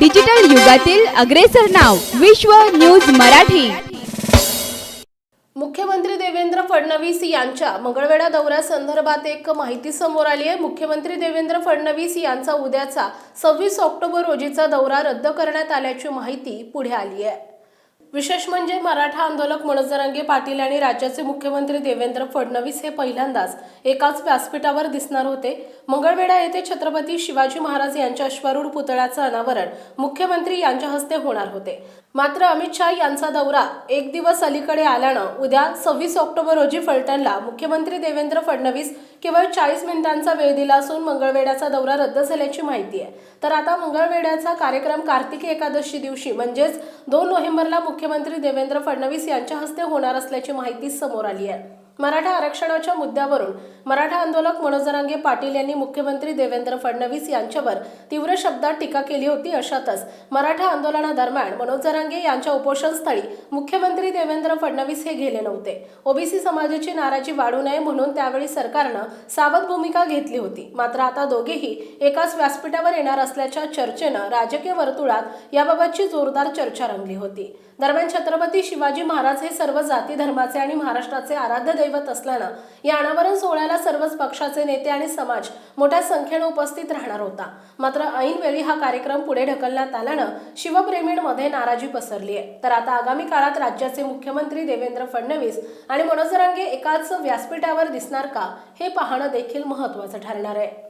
Digital युगातील अग्रेसर नाव विश्व न्यूज मराठी. मुख्यमंत्री देवेंद्र फडणवीस यांच्या मंगळवेढा दौऱ्यासंदर्भात एक माहिती समोर आली आहे. मुख्यमंत्री देवेंद्र फडणवीस यांचा उद्याचा सव्वीस ऑक्टोबर रोजीचा दौरा रद्द करण्यात आल्याची माहिती पुढे आली आहे. विशेष म्हणजे मराठा आंदोलक मनोज जरांगे पाटील आणि राज्याचे मुख्यमंत्री देवेंद्र फडणवीस हे पहिल्यांदाच एकाच व्यासपीठावर दिसणार होते. मंगळवेढा येथे छत्रपती शिवाजी महाराज यांच्या अश्वारूढ पुतळ्याचं अनावरण मुख्यमंत्री यांच्या हस्ते होणार होते. मात्र अमित शाह यांचा दौरा एक दिवस अलीकडे आल्यानं उद्या सव्वीस ऑक्टोबर रोजी फलटणला मुख्यमंत्री देवेंद्र फडणवीस केवळ चाळीस मिनिटांचा वेळ दिला असून मंगळवेढ्याचा दौरा रद्द झाल्याची माहिती आहे. तर आता मंगळवेढ्याचा कार्यक्रम कार्तिकी एकादशी दिवशी म्हणजेच दोन नोव्हेंबरला मुख्यमंत्री देवेंद्र फडणवीस यांच्या हस्ते होणार असल्याची माहिती समोर आली आहे. मराठा आरक्षणाच्या मुद्द्यावरून मराठा आंदोलक मनोज जरांगे पाटील यांनी मुख्यमंत्री देवेंद्र फडणवीस यांच्यावर तीव्र शब्दात टीका केली होती. अशातच मराठा आंदोलनादरम्यान मनोज जरांगे यांच्या उपोषणस्थळी मुख्यमंत्री देवेंद्र फडणवीस हे गेले नव्हते. ओबीसी समाजाची नाराजी वाढू नये म्हणून त्यावेळी सरकारनं सावध भूमिका घेतली होती. मात्र आता दोघेही एकाच व्यासपीठावर येणार असल्याच्या चर्चेनं राजकीय वर्तुळात याबाबतची जोरदार चर्चा रंगली होती. दरम्यान छत्रपती शिवाजी महाराज हे सर्व जाती धर्माचे आणि महाराष्ट्राचे आराध्य दैवत असल्यानं या अनावरण सोहळ्याला सर्वच पक्षाचे नेते आणि समाज मोठ्या संख्येनं उपस्थित राहणार होता. मात्र ऐनवेळी हा कार्यक्रम पुढे ढकलण्यात आल्यानं शिवप्रेमींमध्ये नाराजी पसरली आहे. तर आता आगामी काळात राज्याचे मुख्यमंत्री देवेंद्र फडणवीस आणि मनोज एकाच व्यासपीठावर दिसणार का हे पाहणं देखील महत्त्वाचं ठरणार आहे.